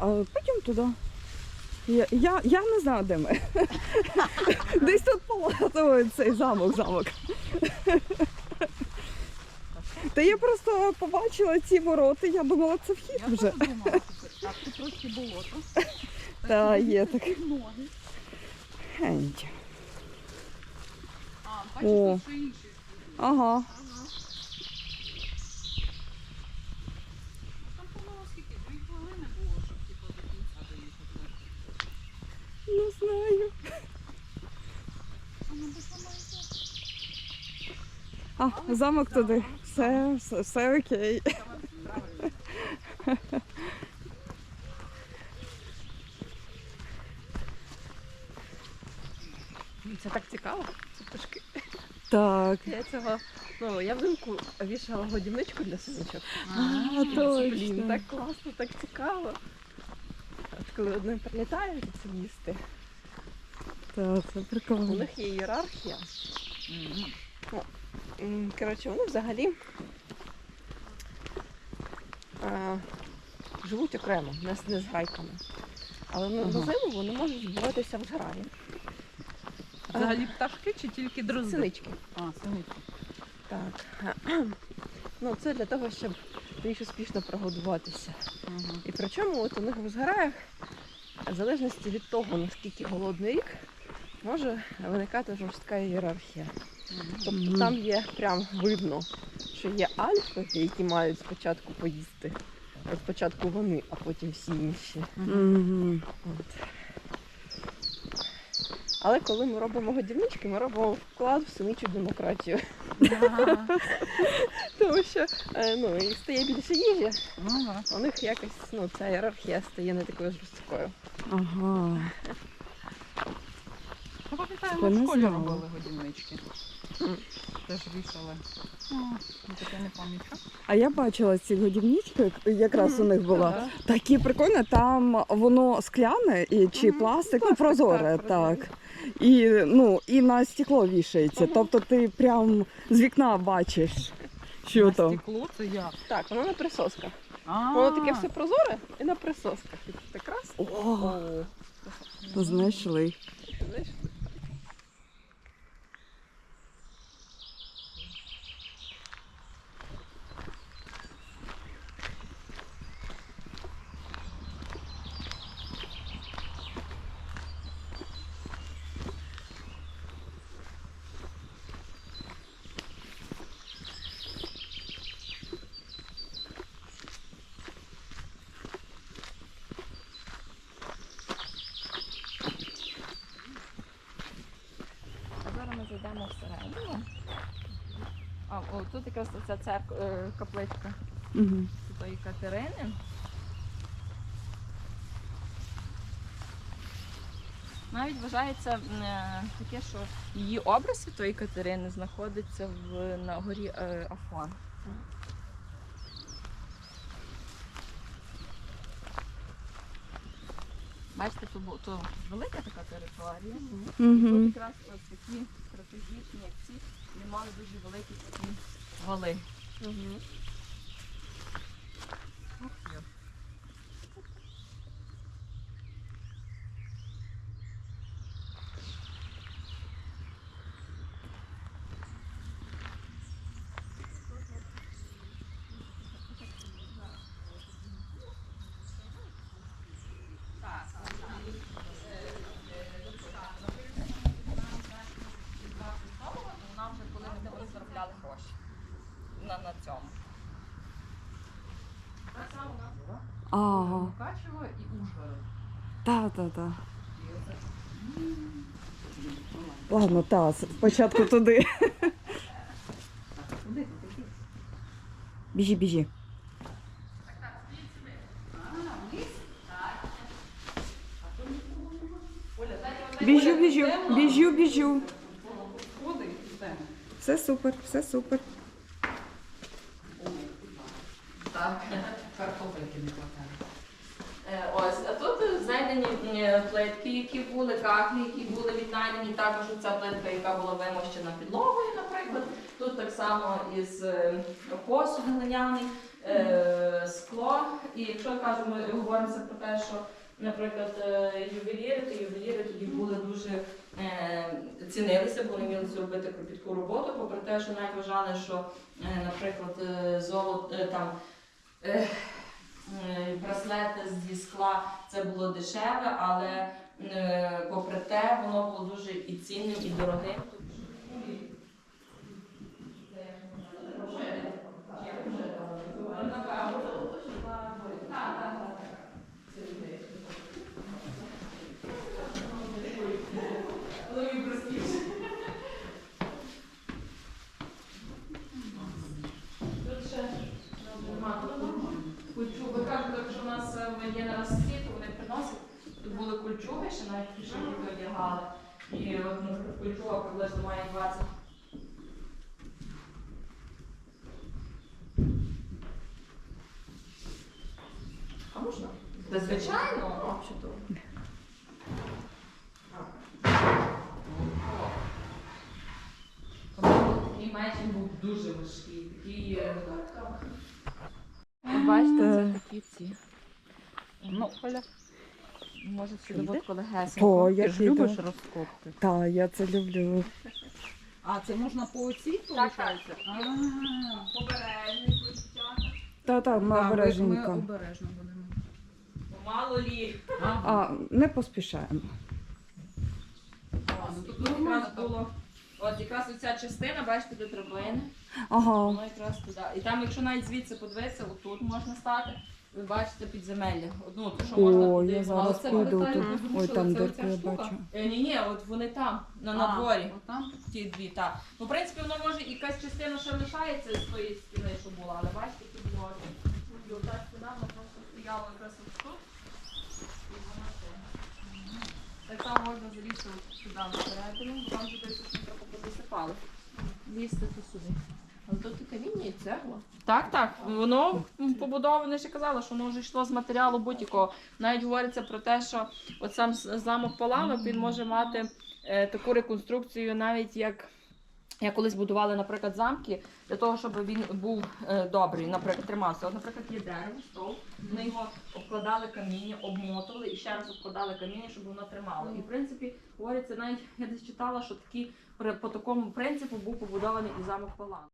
а потім туди. Я, я, я не знаю, де ми. Десь тут палатовий цей замок, замок. Та я просто побачила ці ворота, я думала, це вхід Я вже. думала, так, тут трошки болото. Та є так. Ноги. А, бачиш, ще інші. Ага. Не знаю. А ну, сама? А, замок туди. Все, все, все окей. Це так цікаво. Це пташки. Так. Я цього. Ну, я взимку вішала годівничку для синочок. А, Блін, точно. так класно, так цікаво. Коли вони прилітають це їсти, Так, це у них є ієрархія. Мгм. М, Коротше, вони взагалі а, живуть окремо, не, з- не з грайками. Але на Ага. зиму вони можуть збиратися в зграї. Взагалі пташки чи тільки дрозди? Синички. А, синички. Так. Ну, це для того, щоб більш успішно прогодуватися. Ага. І причому от у них в зграях, в залежності від того, наскільки голодний рік, може виникати жорстка ієрархія. Тобто там є прям видно, що є альфи, які мають спочатку поїсти. От спочатку вони, а потім всі інші. От. Але коли ми робимо годівнички, ми робимо вклад в синичу демократію. Ага. Тому що е, ну, і стає більше їжі, Ага. у них якось ну, ця ієрархія стає не такою жорсткою. Ага. Я пам'ятаю, ми в школі робили годівнички. Теж вішали. Ну таке не пам'ятаю. А я бачила ці годівнички, якраз у них була. Такі прикольні, там воно скляне і чи пластик, ну прозоре, так. І, ну, і на стекло вішається. Тобто ти прям з вікна бачиш, що На там. стекло це як? Так, воно на присосках. Воно таке все прозоре і на присосках. І так раз. О, знайшли. Знаєш, А зараз ми зайдемо всередину. А, о, тут якраз ця церква, е, капличка Угу. Святої Катерини. Навіть вважається е, таке, що її образ Святої Катерини знаходиться в, на горі е, Афон. Бачите, тут, бу- тут велика така територія. Тут Угу. якраз ось такі стратегічні, як ці, вони мали дуже великі такі вали. Ух, На, цьому. Так само у нас Ага. Мукачево і Ужгород. Та, та, та. І оце Ладно, та, спочатку туди. Куди ти? Біжи, біжи. Біжу, біжу, біжу, біжу. Все супер, все супер. Так, картопельки не хватає. Е, Ось, а тут знайдені е, плитки, які були, кахлі, які були віднайдені. Також ця плитка, яка була вимощена підлогою, наприклад. Тут так само із е, посуд глиняний, е, скло. І якщо кажемо, говоримо про те, що, наприклад, е, ювеліри, то ювеліри тоді були дуже е, цінилися, бо вони вміли зробити кропітку роботу, попри те, що навіть вважали, що, е, наприклад, е, золото е, там. Браслети зі скла це було дешеве, але е, попри те, воно було дуже і цінним, і дорогим. Тут ще нема кульчуг. Ви кажете, якщо у нас е, є на розсвіт, то вони приносять. Тут були кульчуги, ще навіть ті, що діти одягали. І от, наприклад, приблизно має 20. А можна? Та звичайно. О, чудово. Такий був дуже важкий. Такий. е, Бачите, це такі ці. Ну, Оля, може сюди Йдеш? от легесенько. О, Ти я ж любиш розкопки. Так, я це люблю. А це можна по оцій, Так, так. виходить? Обережний. Та так, ми да, ми- обережненько. обережно будемо. Мало лі. А, не поспішаємо. ну тут якраз було. От якраз оця частина, бачите, де траплини. Ага. Воно якраз туди. І там, якщо навіть звідси подивитися, отут можна стати. Ви бачите підземелля. Одну, то що можна О, туди. я зараз Але це піду детально тут. розрушили, Ой, там це дирку оця я штука. бачу. Е, ні, ні, от вони там, на, на А, дворі. отам? Ті дві, так. Ну, в принципі, воно може якась частина ще лишається з тої стіни, що була, але бачите, тут було. І ота стіна, вона просто стояла якраз от тут. І вона це. Так само можна залізти от сюди всередину, бо там туди щось трохи позасипали. Лізти тут сюди. Але тут і каміння, і цегла. Так, так. Воно побудоване, ще казала, що воно вже йшло з матеріалу будь-якого. Навіть говориться про те, що от сам замок Паланок він може мати е, таку реконструкцію, навіть як. Як колись будували, наприклад, замки для того, щоб він був е, добрий, наприклад, тримався. От, наприклад, є дерево, стовп, вони його обкладали каміння, обмотували і ще раз обкладали каміння, щоб воно тримало. І в принципі, говориться, навіть я десь читала, що такі по такому принципу був побудований і замок Паланок.